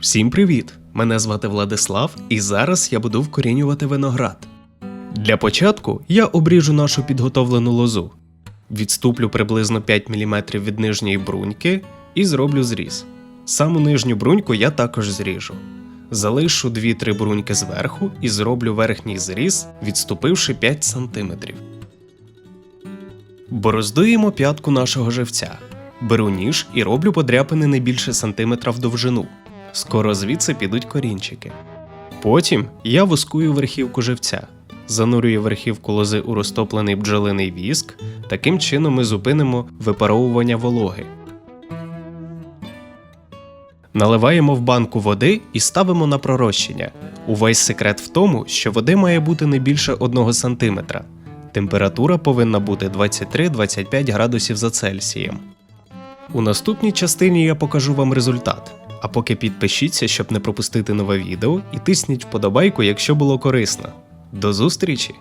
Всім привіт! Мене звати Владислав, і зараз я буду вкорінювати виноград. Для початку я обріжу нашу підготовлену лозу, відступлю приблизно 5 мм від нижньої бруньки і зроблю зріз. Саму нижню бруньку я також зріжу. Залишу 2-3 бруньки зверху і зроблю верхній зріз, відступивши 5 см. Бороздуємо п'ятку нашого живця. Беру ніж і роблю подряпини не більше сантиметра в довжину. Скоро звідси підуть корінчики. Потім я воскую верхівку живця, занурюю верхівку лози у розтоплений бджолиний віск. Таким чином ми зупинимо випаровування вологи. Наливаємо в банку води і ставимо на пророщення. Увесь секрет в тому, що води має бути не більше 1 см. Температура повинна бути 23-25 градусів за Цельсієм. У наступній частині я покажу вам результат. А поки підпишіться, щоб не пропустити нове відео, і тисніть вподобайку, якщо було корисно. До зустрічі!